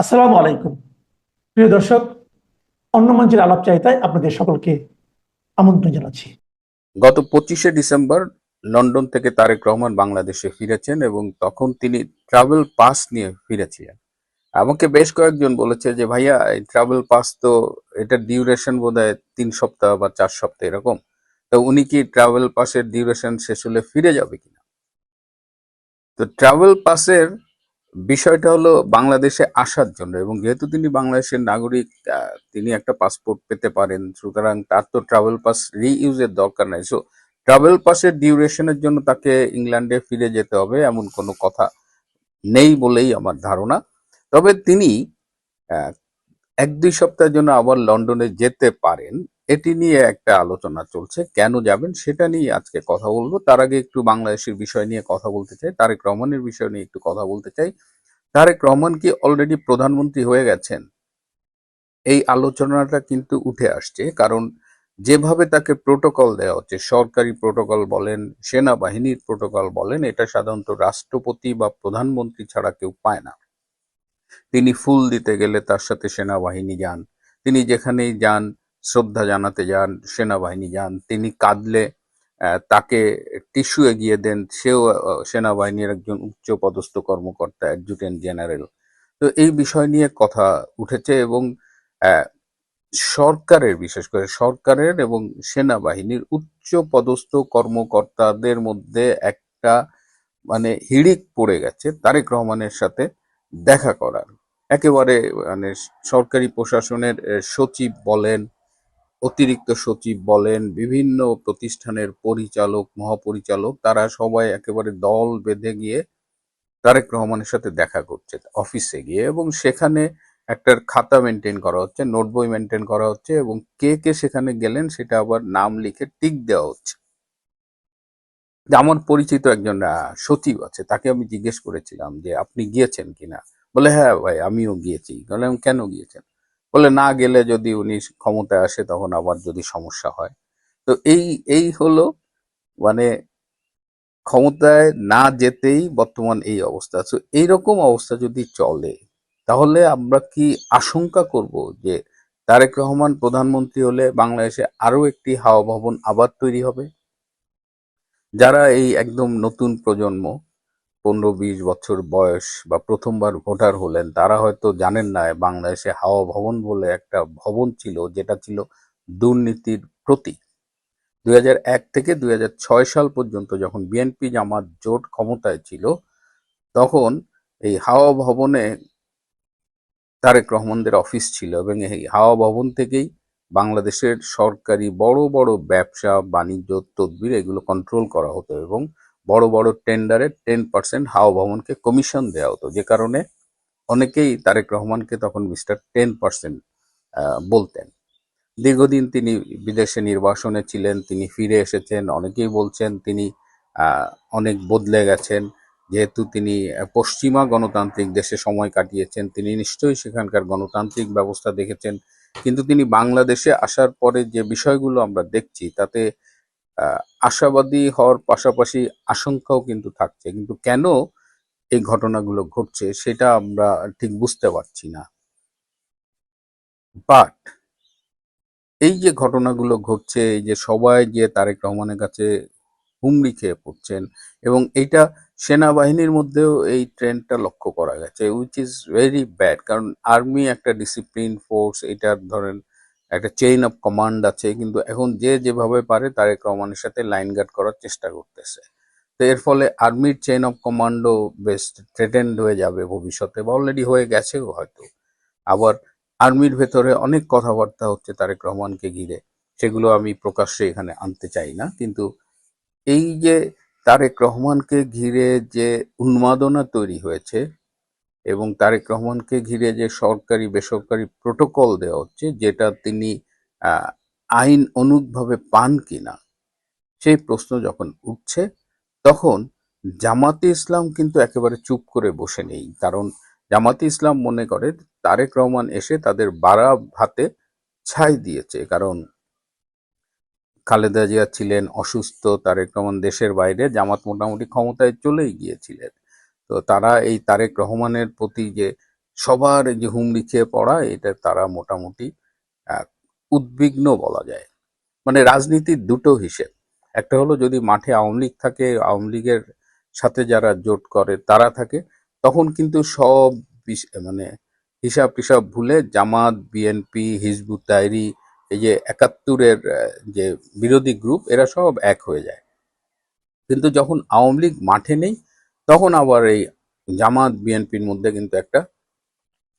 আসসালামু আলাইকুম। প্রিয় দর্শক, অন্য মঞ্চের আলাপ চাইতায় আপনাদের সকলকে আমন্ত্রণ জানাচ্ছি। গত পঁচিশে ডিসেম্বর লন্ডন থেকে তারেক রহমান বাংলাদেশে ফিরেছেন এবং তখন তিনি ট্রাভেল পাস নিয়ে ফিরেছিলেন। আমাকে বেশ কয়েকজন বলেছে যে, ভাইয়া, এই ট্রাভেল পাস তো এটার ডিউরেশন বোধহয় তিন সপ্তাহ বা চার সপ্তাহ এরকম। তো উনি কি ট্রাভেল পাসের ডিউরেশন শেষ হলে ফিরে যাবে কিনা? তো ট্রাভেল পাসের বিষয়টা হলো বাংলাদেশে আসার জন্য এবং যেহেতু তিনি বাংলাদেশের নাগরিক তিনি একটা পাসপোর্ট পেতে পারেন, সুতরাং তার তো ট্রাভেল পাস রিইউজের দরকার নাই। সো ট্রাভেল পাসের ডিউরেশনের জন্য তাকে ইংল্যান্ডে ফিরে যেতে হবে এমন কোনো কথা নেই বলেই আমার ধারণা। তবে তিনি এক দুই সপ্তাহের জন্য আবার লন্ডনে যেতে পারেন। এটি নিয়ে একটা আলোচনা চলছে, কেন যাবেন সেটা নিয়ে আজকে কথা বলব। তার আগে একটু বাংলাদেশের বিষয় নিয়ে কথা বলতে চাই, তারেক রহমানের বিষয় নিয়ে একটু কথা বলতে চাই। তারেক রহমান কি অলরেডি প্রধানমন্ত্রী হয়ে গেছেন? এই আলোচনাটা কিন্তু উঠে আসছে, কারণ যেভাবে তাকে প্রোটোকল দেওয়া হচ্ছে, সরকারি প্রোটোকল বলেন, সেনাবাহিনীর প্রোটোকল বলেন, এটা সাধারণত রাষ্ট্রপতি বা প্রধানমন্ত্রী ছাড়া কেউ পায় না। তিনি ফুল দিতে গেলে তার সাথে সেনাবাহিনী যান, তিনি যেখানেই যান, শ্রদ্ধা জানাতে যান, সেনাবাহিনী যান, তিনি কাঁদলে তাকে টিস্যু এগিয়ে দেন। সেও সেনাবাহিনীর একজন উচ্চ পদস্থ কর্মকর্তা অ্যাডজুটেন্ট জেনারেল। তো এই বিষয় নিয়ে কথা উঠেছে এবং সরকারের, বিশেষ করে সরকারের এবং সেনাবাহিনীর উচ্চ পদস্থ কর্মকর্তাদের মধ্যে একটা মানে হিড়িক পড়ে গেছে তারেক রহমানের সাথে দেখা করার। একেবারে মানে সরকারি প্রশাসনের সচিব বলেন অতিরিক্ত সচিব বলেন, বিভিন্ন প্রতিষ্ঠানের পরিচালক, মহাপরিচালক, তারা সবাই একেবারে দল বেঁধে গিয়ে তারেক রহমানের সাথে দেখা করছে, অফিসে গিয়ে এবং সেখানে একটা খাতা মেনটেন করা হচ্ছে, নোট বই মেনটেন করা হচ্ছে এবং কে কে সেখানে গেলেন সেটা আবার নাম লিখে টিক দেওয়া হচ্ছে। আমার পরিচিত একজন সচিব আছে, তাকে আমি জিজ্ঞেস করেছিলাম যে, আপনি গিয়েছেন কিনা? বলে হ্যাঁ ভাই, আমিও গিয়েছি। বললাম কেন গিয়েছেন? বলে না গেলে যদি উনি ক্ষমতায় আসে তখন আবার যদি সমস্যা হয়। তো এই এই হলো মানে ক্ষমতায় না যেতেই বর্তমান এই অবস্থা। তো এইরকম অবস্থা যদি চলে, তাহলে আমরা কি আশঙ্কা করব যে তারেক রহমান প্রধানমন্ত্রী হলে বাংলাদেশে আরও একটি হাওয়া ভবন আবার তৈরি হবে? যারা এই একদম নতুন প্রজন্ম পনেরো বিশ বছর বয়স বা প্রথমবার ভোটার হলেন, তারা হয়তো জানেন না, বাংলাদেশে হাওয়া ভবন বলে একটা ভবন ছিল, যেটা ছিল দুর্নীতির প্রতীক। দুই হাজার এক থেকে দুই হাজার ছয় সাল পর্যন্ত যখন বিএনপি জামাত জোট ক্ষমতায় ছিল, তখন এই হাওয়া ভবনে তারেক রহমানদের অফিস ছিল এবং এই হাওয়া ভবন থেকেই বাংলাদেশের সরকারি বড় বড় ব্যবসা, বাণিজ্য, তদবির এগুলো কন্ট্রোল করা হতো এবং বড় বড় টেন্ডারে টেন পার্সেন্ট হাওয়া ভবনকে কমিশন দেওয়া হতো। যে কারণে অনেকেই তারেক রহমানকে তখন মিস্টার টেন পার্সেন্ট বলতেন। দীর্ঘদিন তিনি বিদেশে নির্বাসনে ছিলেন, তিনি ফিরে এসেছেন, অনেকেই বলছেন তিনি অনেক বদলে গেছেন। যেহেতু তিনি পশ্চিমা গণতান্ত্রিক দেশে সময় কাটিয়েছেন, তিনি নিশ্চয়ই সেখানকার গণতান্ত্রিক ব্যবস্থা দেখেছেন। কিন্তু তিনি বাংলাদেশে আসার পরে যে বিষয়গুলো আমরা দেখছি, তাতে আশাবাদী হওয়ার পাশাপাশি আশঙ্কাও কিন্তু থাকছে। কিন্তু কেন এই ঘটনাগুলো ঘটছে সেটা আমরা ঠিক বুঝতে পারছি না। বাট এই যে ঘটনাগুলো ঘটছে, এই যে সবাই যে তারেক রহমানের কাছে হুমড়ি খেয়ে পড়ছেন এবং এইটা সেনাবাহিনীর মধ্যেও এই ট্রেন্ডটা লক্ষ্য করা গেছে উইচ ইজ ভেরি ব্যাড কারণ আর্মি একটা ডিসিপ্লিন ফোর্স এটার ধরেন একটা চেইন অফ কমান্ড আছে, কিন্তু এখন যে যেভাবে পারে তারেক রহমানের সাথে লাইন গার্ড করার চেষ্টা করতেছে। তো এর ফলে আর্মির চেইন অফ কমান্ডও বেশ থ্রেটেন্ড হয়ে যাবে ভবিষ্যতে, বা অলরেডি হয়ে গেছেও হয়তো। আবার আর্মির ভেতরে অনেক কথাবার্তা হচ্ছে তারেক রহমানকে ঘিরে, সেগুলো আমি প্রকাশ্যে এখানে আনতে চাই না। কিন্তু এই যে তারেক রহমানকে ঘিরে যে উন্মাদনা তৈরি হয়েছে এবং তারেক রহমানকে ঘিরে যে সরকারি, বেসরকারি প্রোটোকল দেওয়া হচ্ছে, যেটা তিনি আইন অনুগভাবে পান কিনা, সেই প্রশ্ন যখন উঠছে, তখন জামাতে ইসলাম কিন্তু একেবারে চুপ করে বসে নেই। কারণ জামাতে ইসলাম মনে করে তারেক রহমান এসে তাদের বাড়া ভাতে ছাই দিয়েছে। কারণ খালেদা জিয়া ছিলেন অসুস্থ, তারেক রহমান দেশের বাইরে, জামাত মোটামুটি ক্ষমতায় চলেই গিয়েছিলেন। তো তারা এই তারেক রহমানের প্রতি যে সবার যে হুমড়ি খেয়ে পড়া, এটা তারা মোটামুটি উদ্বিগ্ন বলা যায়। মানে রাজনীতির দুটো হিসেব। একটা হলো যদি মাঠে আওয়ামী লীগ থাকে, আওয়ামী লীগের সাথে যারা জোট করে, তারা থাকে, তখন কিন্তু সব মানে হিসাব টিসাব ভুলে জামাত, বিএনপি, হিজবুত তাইরি, এই যে একাত্তরের যে বিরোধী গ্রুপ, এরা সব এক হয়ে যায়। কিন্তু যখন আওয়ামী লীগ মাঠে নেই তখন আবার এই জামাত, বিএনপির মধ্যে কিন্তু একটা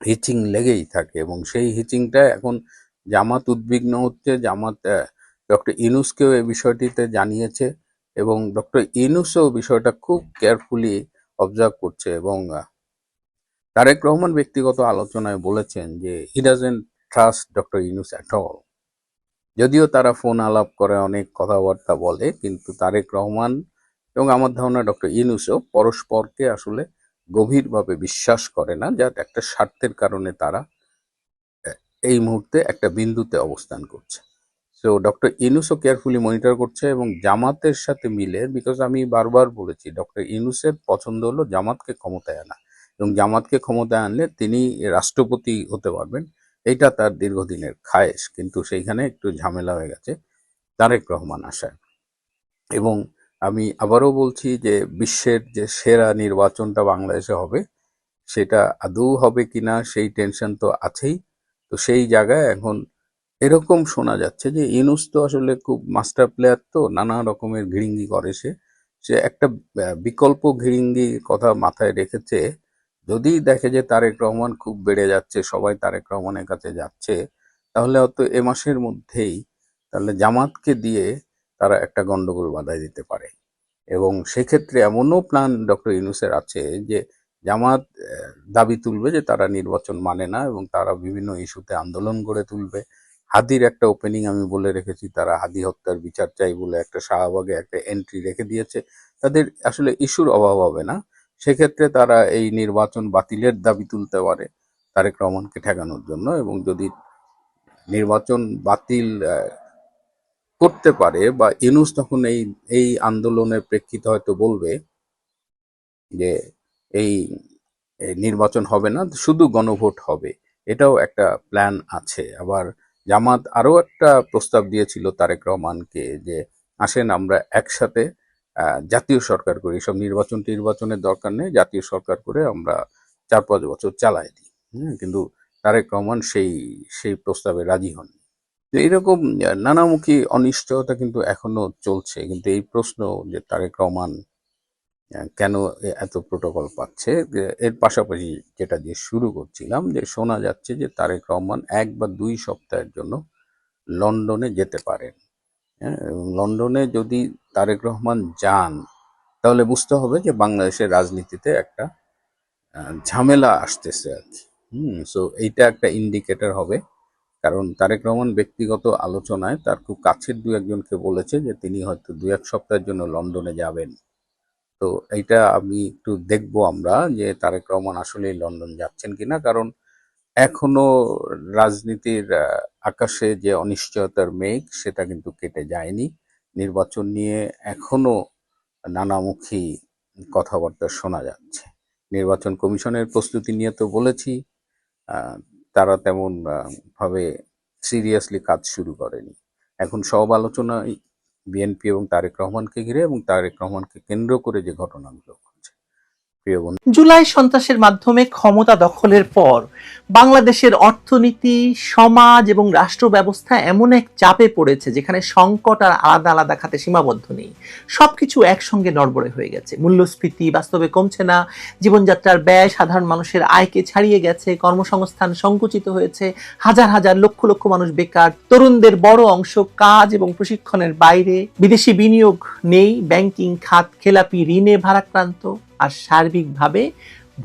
হিচিং লেগেই থাকে এবং সেই হিচিংটা এখন জামাত উদ্বিগ্ন হচ্ছে। জামাত ডক্টর ইনুসকেও এই বিষয়টিতে জানিয়েছে এবং ডক্টর ইনুসও বিষয়টা খুব কেয়ারফুলি অবজার্ভ করছে এবং তারেক রহমান ব্যক্তিগত আলোচনায় বলেছেন যে he doesn't trust doctor Yunus at all যদিও তারা ফোন আলাপ করে, অনেক কথাবার্তা বলে, কিন্তু তারেক রহমান এবং আমার ধারণা ডক্টর ইনুসও পরস্পরকে আসলে গভীরভাবে বিশ্বাস করে না, যার একটা স্বার্থের কারণে তারা এই মুহূর্তে একটা বিন্দুতে অবস্থান করছে। সো ডক্টর ইনুসও কেয়ারফুলি মনিটর করছে এবং জামাতের সাথে মিলে বিকজ আমি বারবার বলেছি, ডক্টর ইনুসের পছন্দ হলো জামাতকে ক্ষমতায় আনা। এবং জামাতকে ক্ষমতায় আনলে তিনি রাষ্ট্রপতি হতে পারবেন এইটা তার দীর্ঘদিনের খায়েশ, কিন্তু সেইখানে একটু ঝামেলা হয়ে গেছে, তারেক রহমান আসায়। এবং আমি আবারও বলছি যে বিশ্বের যে সেরা নির্বাচনটা বাংলাদেশে হবে, সেটা আদৌ হবে কিনা সেই টেনশন তো আছেই। তো সেই জায়গায় এখন এরকম শোনা যাচ্ছে যে ইনুস তো আসলে খুব মাস্টার প্লেয়ার তো, নানা রকমের ঘিরিঙ্গি করে সে। সে একটা বিকল্প ঘিরিঙ্গি কথা মাথায় রেখেছে। যদি দেখে যে তারেক রহমান খুব বেড়ে যাচ্ছে, সবাই তারেক রহমানের কাছে যাচ্ছে, তাহলে হয়তো এ মাসের মধ্যেই তাহলে জামাতকে দিয়ে তারা একটা গন্ডগোল বাধাই দিতে পারে। এবং সেক্ষেত্রে এমনও প্ল্যান ডক্টর ইউনুসের আছে যে, জামাত দাবি তুলবে যে তারা নির্বাচন মানে না এবং তারা বিভিন্ন ইস্যুতে আন্দোলন গড়ে তুলবে। হাদির একটা ওপেনিং আমি বলে রেখেছি, তারা হাদি হত্যার বিচার চাই বলে একটা শাহবাগে একটা এন্ট্রি রেখে দিয়েছে। তাদের আসলে ইস্যুর অভাব হবে না। সেক্ষেত্রে তারা এই নির্বাচন বাতিলের দাবি তুলতে পারে, তারেক রহমানকে ঠেকানোর জন্য এবং যদি নির্বাচন বাতিল করতে পারে বা ইউনুস তখন এই এই আন্দোলনের প্রেক্ষিতে হয়তো বলবে যে এই নির্বাচন হবে না, শুধু গণভোট হবে। এটাও একটা প্ল্যান আছে। আবার জামাত আরও একটা প্রস্তাব দিয়েছিল তারেক রহমানকে যে, আসেন আমরা একসাথে জাতীয় সরকার করি সব নির্বাচন নির্বাচনের দরকার নেই, জাতীয় সরকার করে আমরা চার পাঁচ বছর চালাই দিই। কিন্তু তারেক রহমান সেই সেই প্রস্তাবে রাজি হন তো এইরকম নানামুখী অনিশ্চয়তা কিন্তু এখনও চলছে। কিন্তু এই প্রশ্ন যে তারেক রহমান কেন এত প্রোটোকল পাচ্ছে এর পাশাপাশি যেটা দিয়ে শুরু করছিলাম, যে শোনা যাচ্ছে যে তারেক রহমান এক বা দুই সপ্তাহের জন্য লন্ডনে যেতে পারেন। হ্যাঁ লন্ডনে যদি তারেক রহমান যান, তাহলে বুঝতে হবে যে বাংলাদেশের রাজনীতিতে একটা ঝামেলা আসতেছে আর কি। হুম সো এইটা একটা ইন্ডিকেটর হবে। কারণ তারেক রহমান ব্যক্তিগত আলোচনায় তার খুব কাছের দু একজনকে বলেছে যে তিনি হয়তো দু এক সপ্তাহের জন্য লন্ডনে যাবেন। তো এইটা আমি একটু দেখব আমরা যে তারেক রহমান আসলে লন্ডন যাচ্ছেন কিনা, কারণ এখনও রাজনীতির আকাশে যে অনিশ্চয়তার মেঘ সেটা কিন্তু কেটে যায়নি। নির্বাচন নিয়ে এখনও নানামুখী কথাবার্তা শোনা যাচ্ছে। নির্বাচন কমিশনের প্রস্তুতি নিয়ে তো বলেছি তারা তেমন ভাবে সিরিয়াসলি কাজ শুরু করেনি। এখন সব আলোচনায় বিএনপি এবং তারেক রহমানকে ঘিরে এবং তারেক রহমানকে কেন্দ্র করে যে ঘটনাগুলো জুলাই সন্ত্রাসের মাধ্যমে ক্ষমতা দখলের পর বাংলাদেশের অর্থনীতি, সমাজ এবং রাষ্ট্র ব্যবস্থা এমন এক চাপে পড়েছে যেখানে সংকট আর আলাদা আলাদা খাতে সীমাবদ্ধ নেই। সবকিছু একসঙ্গে নড়বড়ে হয়ে গেছে। মূল্যস্ফীতি বাস্তবে কমছে না। জীবনযাত্রার ব্যয় সাধারণ মানুষের আয়কে ছাড়িয়ে গেছে। কর্মসংস্থান সংকুচিত হয়েছে। হাজার হাজার লক্ষ লক্ষ মানুষ বেকার। তরুণদের বড় অংশ কাজ এবং প্রশিক্ষণের বাইরে। বিদেশি বিনিয়োগ নেই। ব্যাংকিং খাত, খেলাপি, ঋণে ভারাক্রান্ত। আর সার্বিকভাবে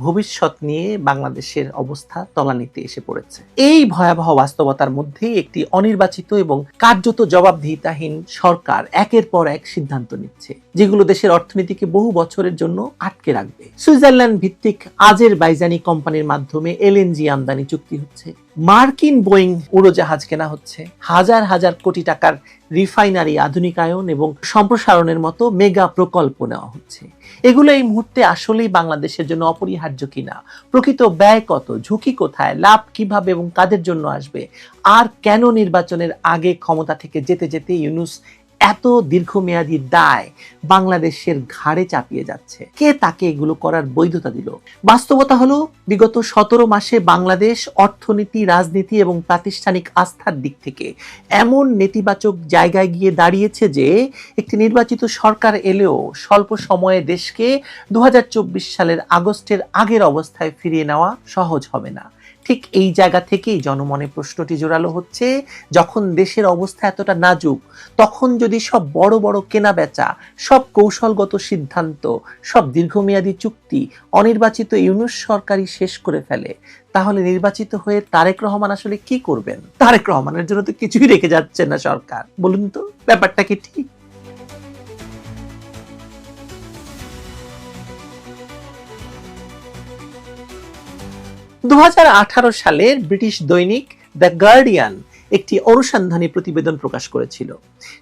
ভবিষ্যৎ নিয়ে বাংলাদেশের অবস্থা তলানিতে এসে পড়েছে। এই ভয়াবহ বাস্তবতার মধ্যেই একটি অনির্বাচিত এবং কার্যত জবাবদিহিতাহীন সরকার একের পর এক সিদ্ধান্ত নিচ্ছে, যেগুলো দেশের অর্থনীতিকে বহু বছরের জন্য আটকে রাখবে। সুইজারল্যান্ড ভিত্তিক আজের বাইজানি কোম্পানির মাধ্যমে এলএনজি আমদানি চুক্তি হচ্ছে। মার্কিন বোয়িং উড়োজাহাজ কেনা হচ্ছে। হাজার হাজার কোটি টাকার রিফাইনারি আধুনিকায়ন এবং সম্প্রসারণের মতো মেগা প্রকল্প নেওয়া হচ্ছে। এগুলো এই মুহূর্তে আসলেই বাংলাদেশের জন্য অপরিহার্য কিনা? প্রকৃত ব্যয় কত? ঝুঁকি কোথায়? লাভ কীভাবে এবং কাদের জন্য আসবে? আর কেন নির্বাচনের আগে ক্ষমতা থেকে যেতে যেতে ইউনুস এত দীর্ঘমেয়াদী দায় বাংলাদেশের ঘাড়ে চাপিয়ে যাচ্ছে। কে তাকে এগুলো করার বৈধতা দিল? বাস্তবতা হলো, বিগত সতেরো মাসে বাংলাদেশ অর্থনীতি, রাজনীতি এবং প্রাতিষ্ঠানিক আস্থার দিক থেকে এমন নেতিবাচক জায়গায় গিয়ে দাঁড়িয়েছে যে, একটি নির্বাচিত সরকার এলেও স্বল্প সময়ে দেশকে দু হাজার চব্বিশ সালের আগস্টের আগের অবস্থায় ফিরিয়ে নেওয়া সহজ হবে না। ঠিক এই জায়গা থেকেই জনমনে প্রশ্নটি জোরালো হচ্ছে, যখন দেশের অবস্থা এতটা নাজুক, তখন যদি সব বড় বড় কেনা বেচা সব কৌশলগত সিদ্ধান্ত, সব দীর্ঘমেয়াদী চুক্তি অনির্বাচিত ইউনুস সরকারই শেষ করে ফেলে, তাহলে নির্বাচিত হয়ে তারেক রহমান আসলে কি করবেন? তারেক রহমানের জন্য তো কিছুই রেখে যাচ্ছে না সরকার। বলুন তো, ব্যাপারটা কি ঠিক? দু সালের ব্রিটিশ দৈনিক দ্য গার্ডিয়ান একটি অনুসন্ধানী প্রতিবেদন প্রকাশ করেছিল।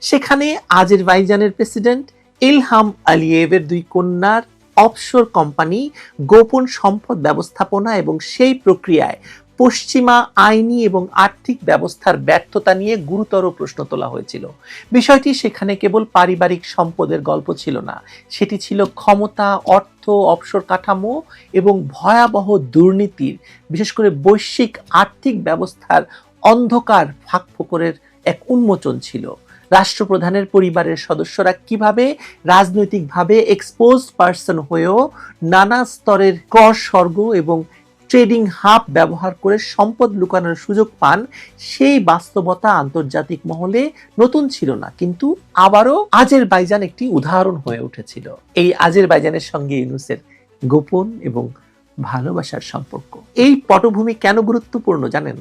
সেখানে আজেরবাইজানের প্রেসিডেন্ট ইলহাম আলিয়েভের দুই কন্যার অফশোর কোম্পানি গোপন সম্পদ ব্যবস্থাপনা এবং সেই প্রক্রিয়ায় পশ্চিমা আইনি এবং আর্থিক ব্যবস্থার ব্যর্থতা নিয়ে গুরুতর প্রশ্ন তোলা হয়েছিল। বিষয়টি সেখানে কেবল পারিবারিক সম্পদের গল্প ছিল না। সেটি ছিল ক্ষমতা, অর্থ, অবসর কাঠামো এবং ভয়াবহ দুর্নীতির, বিশেষ করে বৈশ্বিক আর্থিক ব্যবস্থার অন্ধকার ফাঁকফোকরের এক উন্মোচন ছিল। রাষ্ট্রপ্রধানের পরিবারের সদস্যরা কীভাবে রাজনৈতিকভাবে এক্সপোজ পার্সন হয়েও নানা স্তরের কর স্বর্গ এবং ট্রেডিং হাব ব্যবহার করে সম্পদ লুকানোর সুযোগ পান, সেই বাস্তবতা আন্তর্জাতিক মহলে নতুন ছিল না, কিন্তু আবারও আজের বাইজান একটি উদাহরণ হয়ে উঠেছিল। এই আজের বাইজানের সঙ্গে ইউনুসের গোপন এবং ভালোবাসার সম্পর্ক। এই পটভূমি কেন গুরুত্বপূর্ণ জানেন?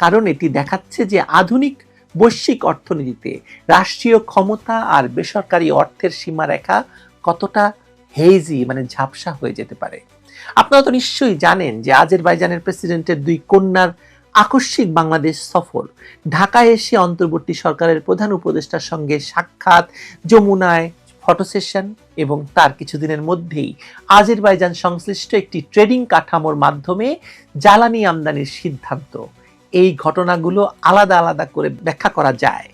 কারণ এটি দেখাচ্ছে যে আধুনিক বৈশ্বিক অর্থনীতিতে রাষ্ট্রীয় ক্ষমতা আর বেসরকারি অর্থের সীমারেখা কতটা হেজি মানে ঝাপসা হয়ে যেতে পারে। আপনারা তো নিশ্চয়ই জানেন যে আজেরবাইজানের প্রেসিডেন্টের দুই কন্যার আকস্মিক বাংলাদেশ সফর। ঢাকায় এসে অন্তর্বর্তী সরকারের প্রধান উপদেষ্টার সঙ্গে সাক্ষাৎ, যমুনায় ফটো সেশন এবং তার কিছুদিনের মধ্যেই আজেরবাইজান সংশ্লিষ্ট একটি ট্রেডিং কাঠামোর মাধ্যমে জ্বালানি আমদানির সিদ্ধান্ত। এই ঘটনাগুলো আলাদা আলাদা করে ব্যাখ্যা করা যায়,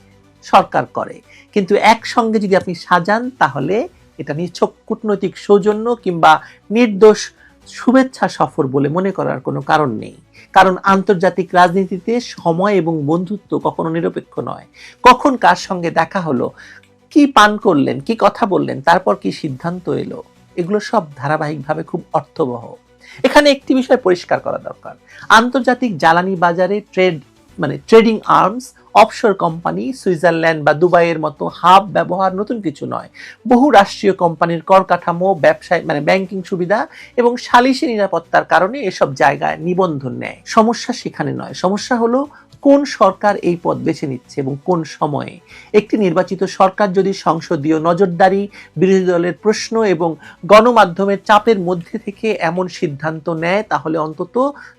সরকার করে। কিন্তু একসঙ্গে যদি আপনি সাজান তাহলে এটা নিছক কূটনৈতিক সৌজন্য কিংবা নির্দোষ শুভেচ্ছা সফর বলে মনে করার কোনো কারণ নেই। কারণ আন্তর্জাতিক রাজনীতিতে সময় এবং বন্ধুত্ব কখনো নিরপেক্ষ নয়। কখন কার সঙ্গে দেখা হলো, কি পান করলেন, কি কথা বললেন, তারপর কি সিদ্ধান্ত এলো, এগুলো সব ধারাবাহিকভাবে খুব অর্থবহ। এখানে একটি বিষয় পরিষ্কার করা দরকার। আন্তর্জাতিক জ্বালানি বাজারে ট্রেড মানে trading arms offshore company Switzerland বা দুবাইয়ের মতো হাব ব্যবহার নতুন কিছু নয়। বহু রাষ্ট্রীয় কোম্পানির কর কাঠামো ব্যবসায় মানে ব্যাংকিং সুবিধা এবং সালিশি নিরাপত্তার কারণে এসব জায়গায় নিবন্ধন নেয়। সমস্যা সেখানে নয়। সমস্যা হলো কোন সরকার এই পদ বেছে নিচ্ছে এবং কোন সময়ে? একটি নির্বাচিত সরকার যদি সংসদীয় নজরদারি, বিরোধী দলের প্রশ্ন এবং গণমাধ্যমের চাপের মধ্যে থেকে এমন সিদ্ধান্ত নেয়, তাহলে অন্তত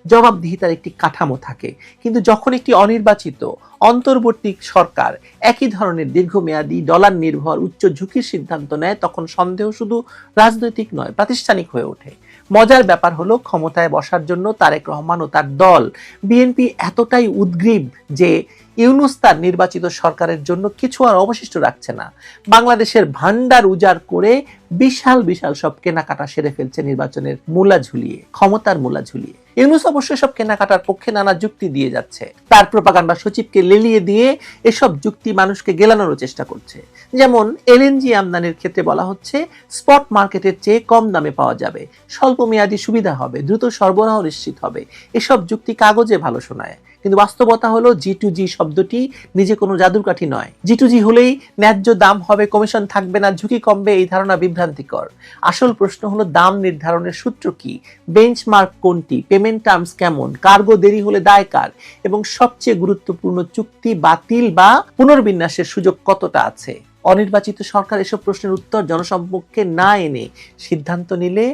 জবাবদিহিতার একটি কাঠামো থাকে। কিন্তু যখন একটি অনির্বাচিত, অন্তর্বর্তী সরকার একই ধরনের দীর্ঘমেয়াদী, ডলার নির্ভর, উচ্চ ঝুঁকির সিদ্ধান্ত নেয়, তখন সন্দেহ শুধু রাজনৈতিক নয়, প্রাতিষ্ঠানিক হয়ে ওঠে। মজার ব্যাপার হলো ক্ষমতায় বসার জন্য তারেক রহমান ও তার দল, বিএনপি এতটাই উদ্গ্রীব যে ইউনুস তার নির্বাচিত সরকারের জন্য কিছু আর অবশিষ্ট রাখছে না। বাংলাদেশের ভান্ডার উজাড় করে বিশাল বিশাল সব কেনাকাটা সেরে ফেলছে নির্বাচনের মূলা ঝুলিয়ে, ক্ষমতার মূলা ঝুলিয়ে। ইউনুস অবশ্যই সব কেনাকাটার পক্ষে নানা যুক্তি দিয়ে যাচ্ছে। তার প্রপাগান্ডা সচিবকে লেলিয়ে দিয়ে এসব যুক্তি মানুষকে গেলানোর চেষ্টা করছে। যেমন এলএনজি আমদানির ক্ষেত্রে বলা হচ্ছে, স্পট মার্কেটের চেয়ে কম দামে পাওয়া যাবে। স্বল্প মেয়াদী সুবিধা হবে, দ্রুত সরবরাহ নিশ্চিত হবে। এসব যুক্তি কাগজে ভালো শোনায়। কিন্তু বাস্তবতা হলো জি টু জি শব্দটি নিজে কোনো জাদুকাঠি নয়। জি টু জি হলেই ন্যায্য দাম হবে কমিশন থাকবে না, ঝুঁকি কমবে, এই ধারণা বিভ্রান্তিকর। আসল প্রশ্ন হলো দাম নির্ধারণের সূত্র কি? বেঞ্চমার্ক কোনটি? পেমেন্ট টার্মস কেমন? কার্গো দেরি হলে দায় কার? এবং সবচেয়ে গুরুত্বপূর্ণ চুক্তি বাতিল বা পুনর্বিন্যাসের সুযোগ কতটা আছে? অনির্বাচিত সরকার এসব প্রশ্নের উত্তর জনসম্মুখে না এনে সিদ্ধান্ত নিলে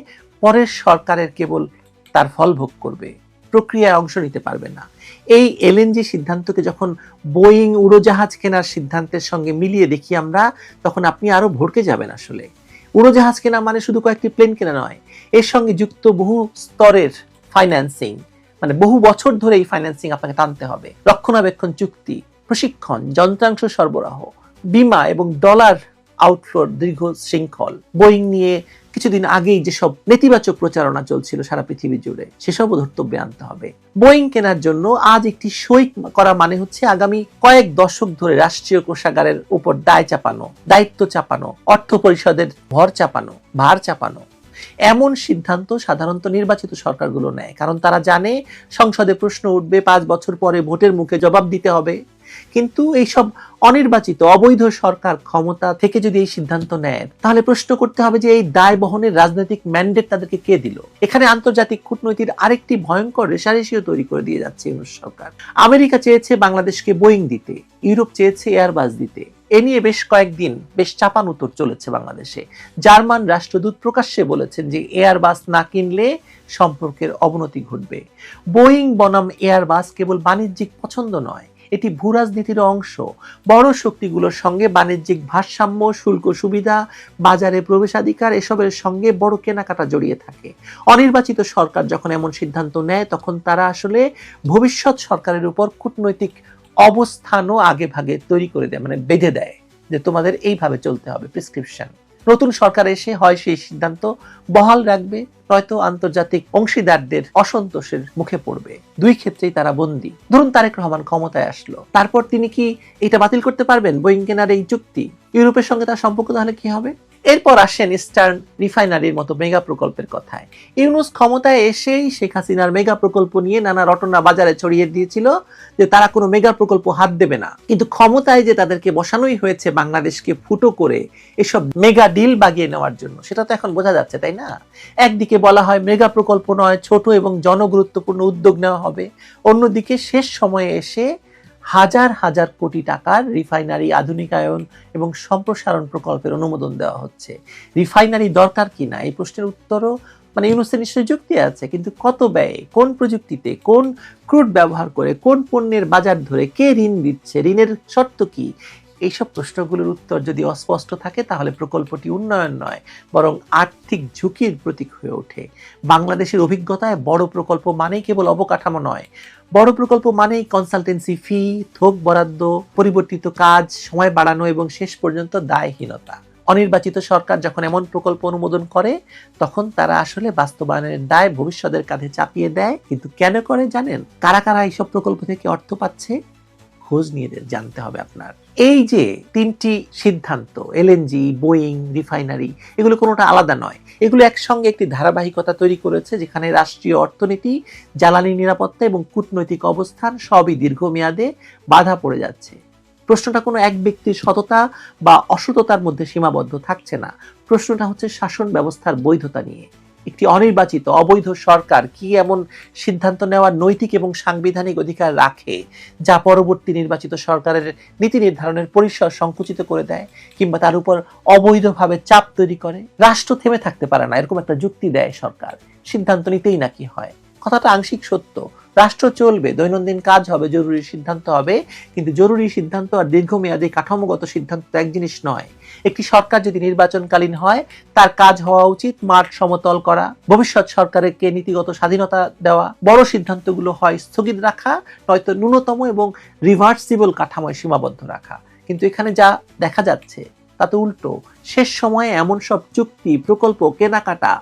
পরের সরকারের কেবল তার ফল ভোগ করবে। প্রক্রিয়ায় অংশ নিতে পারবে না। এই এলএনজি সিদ্ধান্তকে যখন বোয়িং উড়োজাহাজ কেনার সিদ্ধান্তের সঙ্গে মিলিয়ে দেখি আমরা, তখন আপনি আরও ভড়কে যাবেন আসলে। উড়োজাহাজ কেনা মানে শুধু কয়েকটি প্লেন কেনা নয়, এর সঙ্গে যুক্ত বহু স্তরের ফাইন্যান্সিং মানে বহু বছর ধরে এই ফাইন্যান্সিং আপনাকে টানতে হবে। রক্ষণাবেক্ষণ চুক্তি, প্রশিক্ষণ, যন্ত্রাংশ সরবরাহ, বিমা এবং ডলার আউটফ্লোর দীর্ঘ শৃঙ্খল, বোয়িং নিয়ে কিছুদিন আগেই যেসব নেতিবাচক প্রচারণা চলছিল সারা পৃথিবী জুড়ে সেসব ধর্তব্যে আনতে হবে। বোয়িং কেনার জন্য আজ একটি সই করা মানে হচ্ছে আগামী কয়েক দশক ধরে রাষ্ট্রীয় কোষাগারের উপর দায় চাপানো, দায়িত্ব চাপানো, অর্থ পরিষদের ভর চাপানো, ভার চাপানো। এমন সিদ্ধান্ত সাধারণত নির্বাচিত সরকারগুলো নেয়, কারণ তারা জানে সংসদে প্রশ্ন উঠবে, পাঁচ বছর পরে ভোটের মুখে জবাব দিতে হবে। কিন্তু এইসব অনির্বাচিত অবৈধ সরকার ক্ষমতা থেকে যদি এই সিদ্ধান্ত নেয় তাহলে প্রশ্ন করতে হবে যে এই দায় বহনের রাজনৈতিক ম্যান্ডেট তাদেরকে কে দিল? এখানে আন্তর্জাতিক কূটনৈতিক আরেকটি ভয়ঙ্কর রেশারেশিও তৈরি করে দিয়ে যাচ্ছে ইউনুস সরকার। আমেরিকা চেয়েছে বাংলাদেশকে বোয়িং দিতে, ইউরোপ চেয়েছে এয়ারবাস দিতে। এ নিয়ে বেশ কয়েকদিন বেশ চাপান উত্তর চলেছে বাংলাদেশে। জার্মান রাষ্ট্রদূত প্রকাশ্যে বলেছেন যে এয়ারবাস না কিনলে সম্পর্কের অবনতি ঘটবে। বোয়িং বনাম এয়ারবাস কেবল বাণিজ্যিক পছন্দ নয় এটি ভূরাজনীতির অংশ। বড় শক্তিগুলোর সঙ্গে বাণিজ্যিক ভারসাম্য, শুল্ক সুবিধা, বাজারে প্রবেশাধিকার এসবের সঙ্গে বড় কেনাকাটা জড়িয়ে থাকে। অনির্বাচিত সরকার যখন এমন সিদ্ধান্ত নেয়, তখন তারা আসলে ভবিষ্যৎ সরকারের উপর কূটনৈতিক অবস্থানও আগে ভাগে তৈরি করে দেয় মানে বেঁধে দেয় যে তোমাদের এইভাবে চলতে হবে প্রেসক্রিপশন। নতুন সরকার এসে হয় সেই সিদ্ধান্ত, বহাল রাখবে, নয়তো আন্তর্জাতিক অংশীদারদের অসন্তোষের মুখে পড়বে। দুই ক্ষেত্রেই তারা বন্দী। ধরুন তারেক রহমান ক্ষমতায় আসলো। তারপর তিনি কি এটা বাতিল করতে পারবেন? বোয়িং কেনার এই চুক্তি ইউরোপের সঙ্গে তার সম্পর্ক তাহলে কি হবে? এরপর আসেন ইস্টার্ন রিফাইনারির মতো মেগা প্রকল্পের কথায়। ইউনুস ক্ষমতায় এসেই শেখ হাসিনার মেগা প্রকল্প নিয়ে নানা রটনা বাজারে ছড়িয়ে দিয়েছিল যে তারা কোনো মেগা প্রকল্প হাত দেবে না। কিন্তু ক্ষমতায় যে তাদেরকে বসানোই হয়েছে বাংলাদেশকে ফুটো করে এসব মেগা ডিল বাগিয়ে নেওয়ার জন্য, সেটা তো এখন বোঝা যাচ্ছে, তাই না? একদিকে বলা হয় মেগা প্রকল্প নয়, ছোট এবং জনগুরুত্বপূর্ণ উদ্যোগ নেওয়া হবে। অন্যদিকে শেষ সময়ে এসে হাজার হাজার কোটি টাকার রিফাইনারি আধুনিকায়ন এবং সম্প্রসারণ প্রকল্পের অনুমোদন দেওয়া হচ্ছে। রিফাইনারি দরকার কি না? এই প্রশ্নের উত্তরও মানে ইউনুসের নিশ্চয়ই যুক্তি আছে, কিন্তু কত ব্যয়ে? কোন প্রযুক্তিতে? কোন ক্রুড ব্যবহার করে? কোন পণ্যের বাজার ধরে কে ঋণ দিচ্ছে? ঋণের শর্ত কি? এইসব প্রশ্নগুলোর উত্তর যদি অস্পষ্ট থাকে, তাহলে প্রকল্পটি উন্নয়ন নয়, বরং আর্থিক ঝুঁকির প্রতীক হয়ে ওঠে। বাংলাদেশের অভিজ্ঞতায় বড় প্রকল্প মানেই কেবল অবকাঠামো নয়, বড় প্রকল্প মানেই কনসালটেন্সি ফি থোক বরাদ্দ, পরিবর্তিত কাজ, সময় বাড়ানো এবং শেষ পর্যন্ত দায়হীনতা। অনির্বাচিত সরকার যখন এমন প্রকল্প অনুমোদন করে, তখন তারা আসলে বাস্তবায়নের দায় ভবিষ্যতের কাঁধে চাপিয়ে দেয়। কিন্তু কেন করে জানেন? কারা কারা এইসব প্রকল্প থেকে অর্থ পাচ্ছে? খোঁজ নিয়ে জানতে হবে আপনার। এই যে তিনটি সিদ্ধান্ত এলএনজি বোয়িং রিফাইনারি এগুলো কোনোটা আলাদা নয়। এগুলো একসঙ্গে একটি ধারাবাহিকতা তৈরি করেছে, যেখানে রাষ্ট্রীয় অর্থনীতি, জ্বালানি নিরাপত্তা এবং কূটনৈতিক অবস্থান সবই দীর্ঘমেয়াদে বাধা পড়ে যাচ্ছে। প্রশ্নটা কোনো এক ব্যক্তির সততা বা অসততার মধ্যে সীমাবদ্ধ থাকছে না। প্রশ্নটা হচ্ছে শাসন ব্যবস্থার বৈধতা নিয়ে। একটি অনির্বাচিত, অবৈধ সরকার কি এমন সিদ্ধান্ত নেওয়ার নৈতিক এবং সাংবিধানিক অধিকার রাখে, যা পরবর্তী নির্বাচিত সরকারের নীতি নির্ধারণের পরিসর সংকুচিত করে দেয় কিংবা তার উপর অবৈধভাবে চাপ তৈরি করে? রাষ্ট্র থেমে থাকতে পারে না, এরকম একটা যুক্তি দেয় সরকার। সিদ্ধান্ত নিতেই নাকি হয়। কথাটা আংশিক সত্য রাষ্ট্র চলবে, দৈনন্দিন কাজ হবে, জরুরি সিদ্ধান্ত হবে, কিন্তু জরুরি সিদ্ধান্ত আর দীর্ঘমেয়াদী কাঠামোগত সিদ্ধান্ত এক জিনিস নয়। একটি সরকার যদি নির্বাচনকালীন হয়, তার কাজ হওয়া উচিত মাঠ সমতল করা, ভবিষ্যৎ সরকারকে নীতিগত স্বাধীনতা দেওয়া, বড় সিদ্ধান্তগুলো হয় স্থগিত রাখা, নয়তো ন্যূনতম এবং রিভার্সিবল কাঠামোয় সীমাবদ্ধ রাখা। কিন্তু এখানে যা দেখা যাচ্ছে, তা তো উল্টো। শেষ সময়ে এমন সব চুক্তি, প্রকল্প, কেনাকাটা,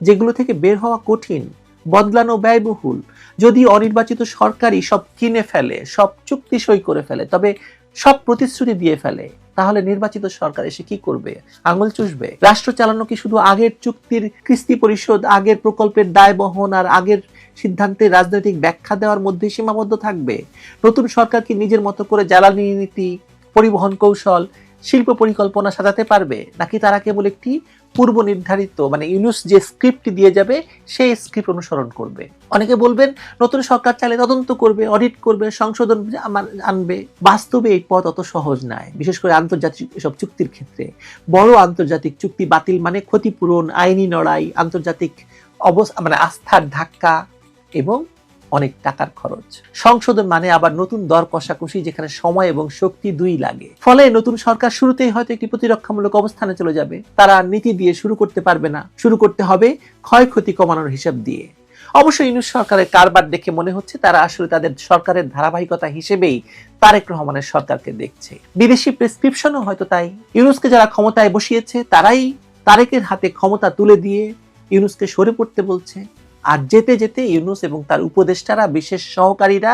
যেগুলো থেকে বের হওয়া কঠিন, বদলানো ব্যয়বহুল যদি অনির্বাচিত সরকারই সব কিনে ফেলে, সব চুক্তি সই করে ফেলে, তবে সব প্রতিশ্রুতি দিয়ে ফেলে, তাহলে নির্বাচিত সরকার এসে কি করবে? আঙুল চুষবে? রাষ্ট্র চালানো কি শুধু আগের চুক্তির কিস্তি পরিশোধ, আগের প্রকল্পের দায় বহন আর আগের সিদ্ধান্তে রাজনৈতিক ব্যাখ্যা দেওয়ার মধ্যে সীমাবদ্ধ থাকবে? নতুন সরকার কি নিজের মতো করে জ্বালানি নীতি, পরিবহন কৌশল, শিল্প পরিকল্পনা সাজাতে পারবে? নাকি তারা কেবল একটি পূর্ব নির্ধারিত মানে ইউনুস যে স্ক্রিপ্ট দিয়ে যাবে, সেই স্ক্রিপ্ট অনুসরণ করবে। অনেকে বলবেন, নতুন সরকার চাইলে তদন্ত করবে অডিট করবে, সংশোধন আনবে। বাস্তবে এই পথ অত সহজ নয়, বিশেষ করে আন্তর্জাতিক এসব চুক্তির ক্ষেত্রে। বড় আন্তর্জাতিক চুক্তি বাতিল মানে ক্ষতিপূরণ, আইনি লড়াই, আন্তর্জাতিক অবস্থা মানে আস্থার ধাক্কা এবং অনেক টাকার খরচ। সংশোধন মানে আবার নতুন দর কষাকষি যেখানে সময় এবং শক্তি দুই লাগে। ফলে নতুন সরকার শুরুতেই হয়তো একটি প্রতিরক্ষামূলক অবস্থানে চলে যাবে। তারা নীতি দিয়ে শুরু করতে পারবে না। শুরু করতে হবে ক্ষয়ক্ষতি কমানোর হিসাব দিয়ে। অবশ্য ইউনুস সরকারের কারবার দেখে মনে হচ্ছে তারা আসলে তাদের সরকারের ধারাবাহিকতা হিসেবেই তারেক রহমানের সরকারকে দেখছে। বিদেশি প্রেসক্রিপশনও হয়তো তাই। ইউনুসকে যারা ক্ষমতায় বসিয়েছে, তারাই তারেকের হাতে ক্ষমতা তুলে দিয়ে ইউনুসকে সরে পড়তে বলছে। আর যেতে যেতে ইউনুস এবং তার উপদেষ্টারা, বিশেষ সহকারীরা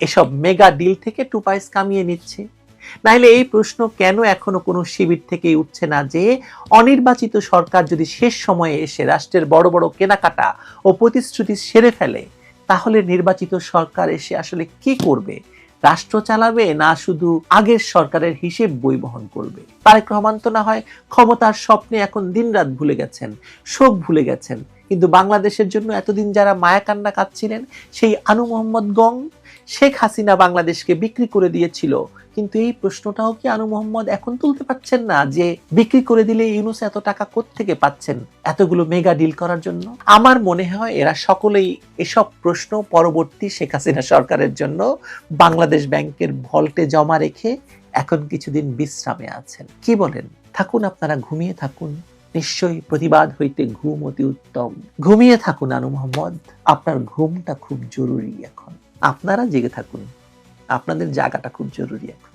এসব মেগা ডিল থেকে টু পাইস কামিয়ে নিচ্ছে। নাইলে এই প্রশ্ন কেন এখনও কোনো শিবির থেকেই উঠছে না যে, অনির্বাচিত সরকার যদি শেষ সময়ে এসে রাষ্ট্রের বড় বড় কেনাকাটা ও প্রতিশ্রুতি সেরে ফেলে, তাহলে নির্বাচিত সরকার এসে আসলে কি করবে? রাষ্ট্র চালাবে না শুধু আগের সরকারের হিসেব বই বহন করবে? তারেক রহমান তো না হয় ক্ষমতার স্বপ্নে এখন দিনরাত ভুলে গেছেন, শোক ভুলে গেছেন। কিন্তু বাংলাদেশের জন্য এতদিন যারা মায়াকান্না কাঁদছিলেন, সেই আনু মোহাম্মদ গং, শেখ হাসিনা বাংলাদেশকে বিক্রি করে দিয়েছিল। কিন্তু এই প্রশ্নটাও কি আনু মোহাম্মদ এখন তুলতে পারছেন না, যে বিক্রি করে দিলে ইউনুস এত টাকা থেকে পাচ্ছেন এতগুলো মেগা ডিল করার জন্য? আমার মনে হয় এরা সকলেই এসব প্রশ্ন পরবর্তী শেখ হাসিনা সরকারের জন্য বাংলাদেশ ব্যাংকের ভল্টে জমা রেখে এখন কিছুদিন বিশ্রামে আছেন। কি বলেন? থাকুন, আপনারা ঘুমিয়ে থাকুন। নিশ্চয়ই প্রতিবাদ হইতে ঘুম অতি উত্তম। ঘুমিয়ে থাকুন আনু মোহাম্মদ। আপনার ঘুমটা খুব জরুরি এখন। আপনারা জেগে থাকুন। আপনাদের জায়গাটা খুব জরুরি এখন।